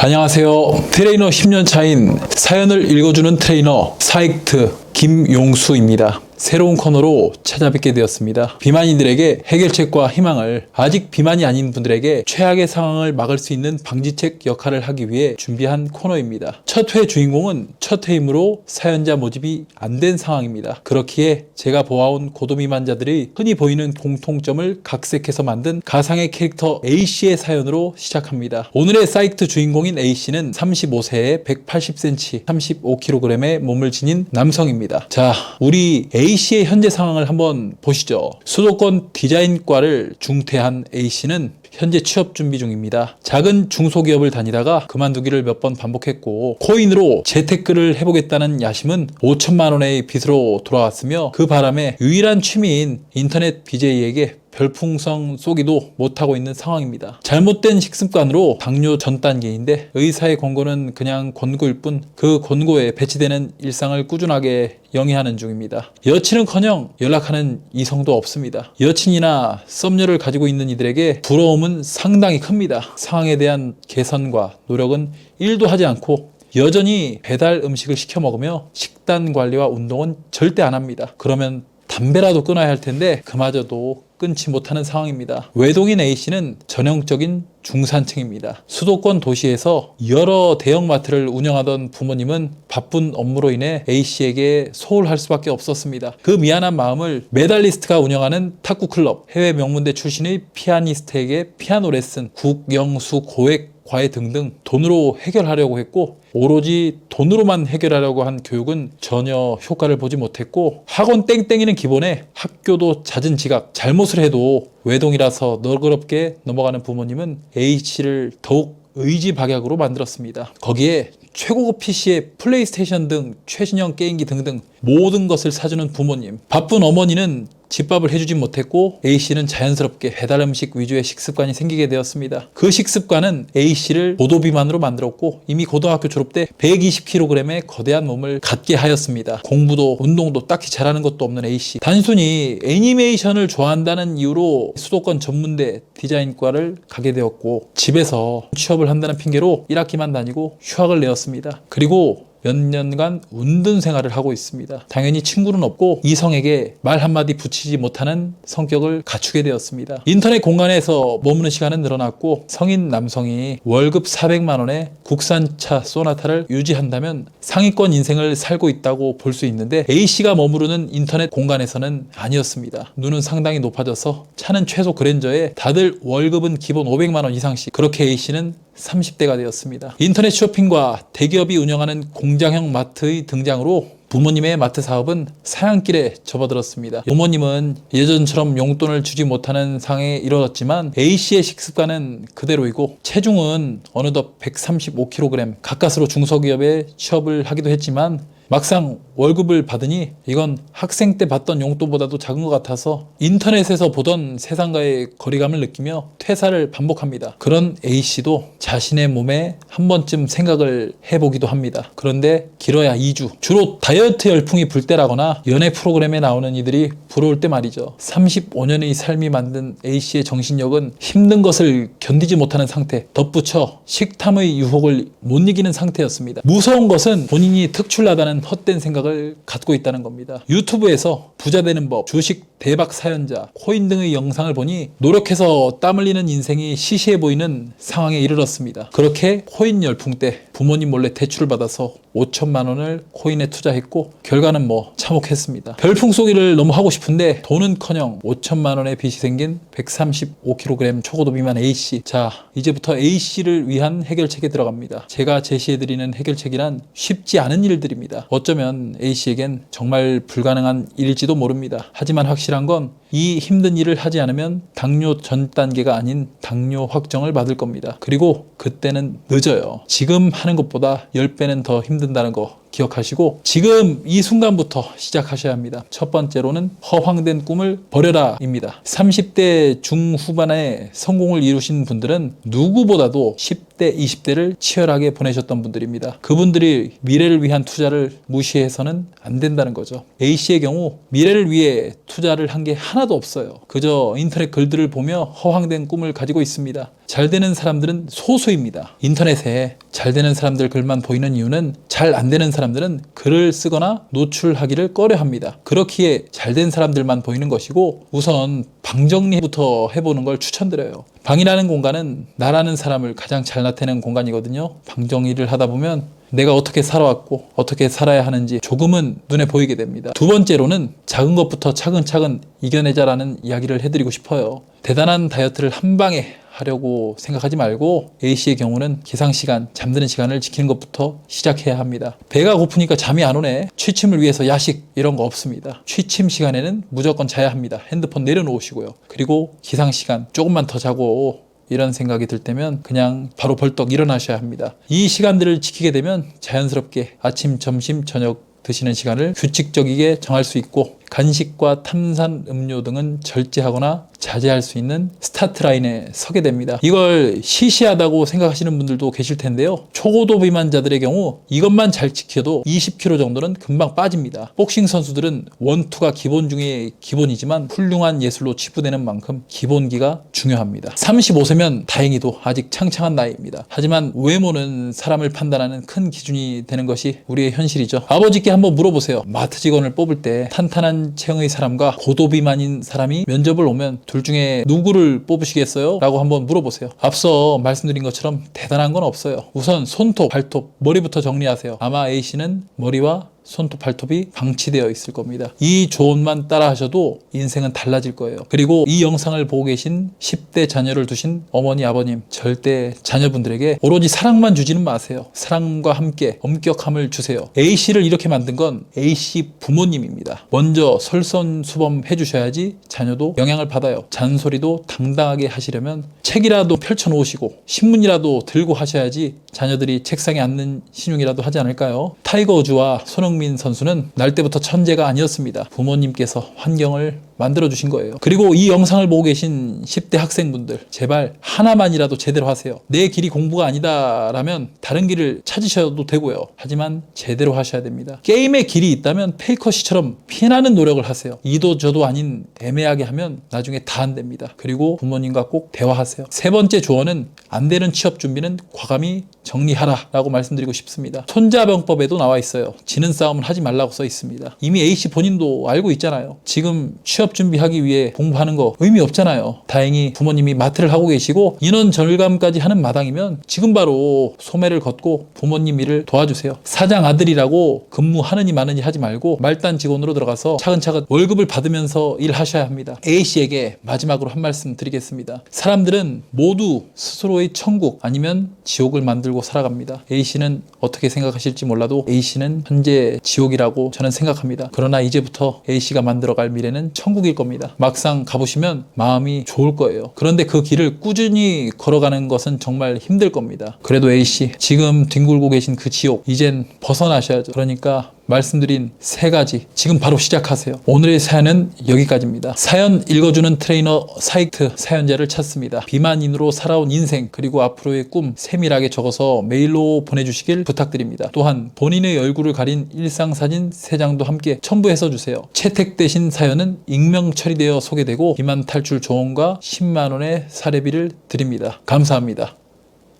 안녕하세요. 트레이너 10년 차인 사연을 읽어주는 트레이너 사익트 김용수입니다. 새로운 코너로 찾아뵙게 되었습니다. 비만인들에게 해결책과 희망을 아직 비만이 아닌 분들에게 최악의 상황을 막을 수 있는 방지책 역할을 하기 위해 준비한 코너입니다. 첫 회 주인공은 첫 회이므로 사연자 모집이 안 된 상황입니다. 그렇기에 제가 보아온 고도비만자들이 흔히 보이는 공통점을 각색해서 만든 가상의 캐릭터 A씨의 사연으로 시작합니다. 오늘의 사이트 주인공인 A씨는 35세에 180cm, 35kg의 몸을 지닌 남성입니다. 자, 우리 A 씨의 현재 상황을 한번 보시죠. 수도권 디자인과를 중퇴한 A씨는 현재 취업 준비 중입니다. 작은 중소기업을 다니다가 그만두기를 몇 번 반복했고 코인으로 재테크를 해보겠다는 야심은 5천만 원의 빚으로 돌아왔으며 그 바람에 유일한 취미인 인터넷 BJ에게 별풍성 쏘기도 못하고 있는 상황입니다. 잘못된 식습관으로 당뇨 전 단계인데 의사의 권고는 그냥 권고일 뿐 그 권고에 배치되는 일상을 꾸준하게 영위하는 중입니다. 여친은커녕 연락하는 이성도 없습니다. 여친이나 썸녀를 가지고 있는 이들에게 부러움은 상당히 큽니다. 상황에 대한 개선과 노력은 1도 하지 않고 여전히 배달 음식을 시켜 먹으며 식단 관리와 운동은 절대 안 합니다. 그러면 담배라도 끊어야 할 텐데 그마저도 끊지 못하는 상황입니다. 외동인 A씨는 전형적인 중산층입니다. 수도권 도시에서 여러 대형마트를 운영하던 부모님은 바쁜 업무로 인해 A씨에게 소홀할 수밖에 없었습니다. 그 미안한 마음을 메달리스트가 운영하는 탁구 클럽, 해외 명문대 출신의 피아니스트에게 피아노 레슨, 국영수 고액 과외 등등 돈으로 해결하려고 했고 오로지 돈으로만 해결하려고 한 교육은 전혀 효과를 보지 못했고 학원 땡땡이는 기본에 학교도 잦은 지각 잘못을 해도 외동이라서 너그럽게 넘어가는 부모님은 A씨를 더욱 의지박약으로 만들었습니다. 거기에 최고급 PC에 플레이스테이션 등 최신형 게임기 등등 모든 것을 사주는 부모님. 바쁜 어머니는 집밥을 해주지 못했고 A씨는 자연스럽게 배달 음식 위주의 식습관이 생기게 되었습니다. 그 식습관은 A씨를 고도비만으로 만들었고 이미 고등학교 졸업 때 120kg의 거대한 몸을 갖게 하였습니다. 공부도 운동도 딱히 잘하는 것도 없는 A씨. 단순히 애니메이션을 좋아한다는 이유로 수도권 전문대 디자인과를 가게 되었고 집에서 취업을 한다는 핑계로 1학기만 다니고 휴학을 내었습니다. 그리고 몇 년간 운든 생활을 하고 있습니다. 당연히 친구는 없고 이성에게 말 한마디 붙이지 못하는 성격을 갖추게 되었습니다. 인터넷 공간에서 머무는 시간은 늘어났고 성인 남성이 월급 400만 원에 국산차 소나타를 유지한다면 상위권 인생을 살고 있다고 볼 수 있는데 A씨가 머무르는 인터넷 공간에서는 아니었습니다. 눈은 상당히 높아져서 차는 최소 그랜저에 다들 월급은 기본 500만 원 이상씩 그렇게 A씨는 30대가 되었습니다. 인터넷 쇼핑과 대기업이 운영하는 공장형 마트의 등장으로 부모님의 마트 사업은 사양길에 접어들었습니다. 부모님은 예전처럼 용돈을 주지 못하는 상황에 이르렀지만 A씨의 식습관은 그대로이고 체중은 어느덧 135kg 가까스로 중소기업에 취업을 하기도 했지만 막상 월급을 받으니 이건 학생 때 받던 용돈보다도 작은 것 같아서 인터넷에서 보던 세상과의 거리감을 느끼며 퇴사를 반복합니다. 그런 A씨도 자신의 몸에 한 번쯤 생각을 해보기도 합니다. 그런데 길어야 2주. 주로 다이어트 열풍이 불 때라거나 연애 프로그램에 나오는 이들이 부러울 때 말이죠. 35년의 삶이 만든 A씨의 정신력은 힘든 것을 견디지 못하는 상태, 덧붙여 식탐의 유혹을 못 이기는 상태였습니다. 무서운 것은 본인이 특출나다는 헛된 생각을 갖고 있다는 겁니다. 유튜브에서 부자 되는 법, 주식 대박 사연자, 코인 등의 영상을 보니 노력해서 땀 흘리는 인생이 시시해 보이는 상황에 이르렀습니다. 그렇게 코인 열풍 때 부모님 몰래 대출을 받아서 5천만 원을 코인에 투자했고 결과는 뭐 참혹했습니다. 별풍 쏘기를 너무 하고 싶은데 돈은커녕 5천만 원의 빚이 생긴 135kg 초고도 비만 A씨. 자, 이제부터 A씨를 위한 해결책에 들어갑니다. 제가 제시해드리는 해결책이란 쉽지 않은 일들입니다. 어쩌면 A씨에겐 정말 불가능한 일일지도 모릅니다. 하지만 확실한 건 이 힘든 일을 하지 않으면 당뇨 전 단계가 아닌 당뇨 확정을 받을 겁니다. 그리고 그때는 늦어요. 지금 하는 것보다 10배는 더 힘든다는 거 기억하시고 지금 이 순간부터 시작하셔야 합니다. 첫 번째로는 허황된 꿈을 버려라입니다. 30대 중후반에 성공을 이루신 분들은 누구보다도 10대, 20대를 치열하게 보내셨던 분들입니다. 그분들이 미래를 위한 투자를 무시해서는 안 된다는 거죠. A씨의 경우 미래를 위해 투자를 한 게 하나도 없어요. 그저 인터넷 글들을 보며 허황된 꿈을 가지고 있습니다. 잘 되는 사람들은 소수입니다. 인터넷에 잘 되는 사람들 글만 보이는 이유는 잘 안 되는 사람들은 글을 쓰거나 노출하기를 꺼려 합니다. 그렇기에 잘 된 사람들만 보이는 것이고 우선 방 정리부터 해보는 걸 추천드려요. 방이라는 공간은 나라는 사람을 가장 잘 나타내는 공간이거든요. 방 정리를 하다 보면 내가 어떻게 살아왔고 어떻게 살아야 하는지 조금은 눈에 보이게 됩니다. 두 번째로는 작은 것부터 차근차근 이겨내자라는 이야기를 해드리고 싶어요. 대단한 다이어트를 한 방에 하려고 생각하지 말고 A씨의 경우는 기상 시간, 잠드는 시간을 지키는 것부터 시작해야 합니다. 배가 고프니까 잠이 안 오네. 취침을 위해서 야식 이런 거 없습니다. 취침 시간에는 무조건 자야 합니다. 핸드폰 내려놓으시고요. 그리고 기상 시간 조금만 더 자고 이런 생각이 들 때면 그냥 바로 벌떡 일어나셔야 합니다. 이 시간들을 지키게 되면 자연스럽게 아침, 점심, 저녁 드시는 시간을 규칙적이게 정할 수 있고 간식과 탄산 음료 등은 절제하거나 자제할 수 있는 스타트 라인에 서게 됩니다. 이걸 시시하다고 생각하시는 분들도 계실 텐데요. 초고도 비만자들의 경우 이것만 잘 지켜도 20kg 정도는 금방 빠집니다. 복싱 선수들은 원투가 기본 중에 기본이지만 훌륭한 예술로 치부되는 만큼 기본기가 중요합니다. 35세면 다행히도 아직 창창한 나이입니다. 하지만 외모는 사람을 판단하는 큰 기준이 되는 것이 우리의 현실이죠. 아버지께 한번 물어보세요. 마트 직원을 뽑을 때 탄탄한 체형의 사람과 고도 비만인 사람이 면접을 오면 둘 중에 누구를 뽑으시겠어요? 라고 한번 물어보세요. 앞서 말씀드린 것처럼 대단한 건 없어요. 우선 손톱, 발톱, 머리부터 정리하세요. 아마 A씨는 머리와 손톱, 발톱이 방치되어 있을 겁니다. 이 조언만 따라 하셔도 인생은 달라질 거예요. 그리고 이 영상을 보고 계신 10대 자녀를 두신 어머니, 아버님, 절대 자녀분들에게 오로지 사랑만 주지는 마세요. 사랑과 함께 엄격함을 주세요. A씨를 이렇게 만든 건 A씨 부모님입니다. 먼저 설선수범 해주셔야지 자녀도 영향을 받아요. 잔소리도 당당하게 하시려면 책이라도 펼쳐놓으시고 신문이라도 들고 하셔야지 자녀들이 책상에 앉는 신용이라도 하지 않을까요? 타이거 우즈와 손흥 민 선수는 날 때부터 천재가 아니었습니다. 부모님께서 환경을 만들어 주신 거예요. 그리고 이 영상을 보고 계신 10대 학생분들 제발 하나만이라도 제대로 하세요. 내 길이 공부가 아니다라면 다른 길을 찾으셔도 되고요. 하지만 제대로 하셔야 됩니다. 게임의 길이 있다면 페이커시처럼 피나는 노력을 하세요. 이도 저도 아닌 애매하게 하면 나중에 다 안 됩니다. 그리고 부모님과 꼭 대화하세요. 세 번째 조언은 안 되는 취업 준비는 과감히 정리하라 라고 말씀드리고 싶습니다. 손자병법에도 나와 있어요. 지는 싸움을 하지 말라고 써 있습니다. 이미 A씨 본인도 알고 있잖아요. 지금 취업 준비하기 위해 공부하는 거 의미 없잖아요. 다행히 부모님이 마트를 하고 계시고 인원 절감까지 하는 마당이면 지금 바로 소매를 걷고 부모님 일을 도와주세요. 사장 아들이라고 근무하느니 마느니 하지 말고 말단 직원으로 들어가서 차근차근 월급을 받으면서 일하셔야 합니다. A씨에게 마지막으로 한 말씀 드리겠습니다. 사람들은 모두 스스로의 천국 아니면 지옥을 만들고 살아갑니다. A씨는 어떻게 생각하실지 몰라도 A씨는 현재 지옥이라고 저는 생각합니다. 그러나 이제부터 A씨가 만들어갈 미래는 천국일 겁니다. 막상 가보시면 마음이 좋을 거예요. 그런데 그 길을 꾸준히 걸어가는 것은 정말 힘들 겁니다. 그래도 A씨 지금 뒹굴고 계신 그 지옥 이젠 벗어나셔야죠. 그러니까 말씀드린 세 가지 지금 바로 시작하세요. 오늘의 사연은 여기까지입니다. 사연 읽어주는 트레이너 사이트 사연자를 찾습니다. 비만인으로 살아온 인생 그리고 앞으로의 꿈 세밀하게 적어서 메일로 보내주시길 부탁드립니다. 또한 본인의 얼굴을 가린 일상 사진 3장도 함께 첨부해서 주세요. 채택되신 사연은 익명 처리되어 소개되고 비만 탈출 조언과 10만 원의 사례비를 드립니다. 감사합니다.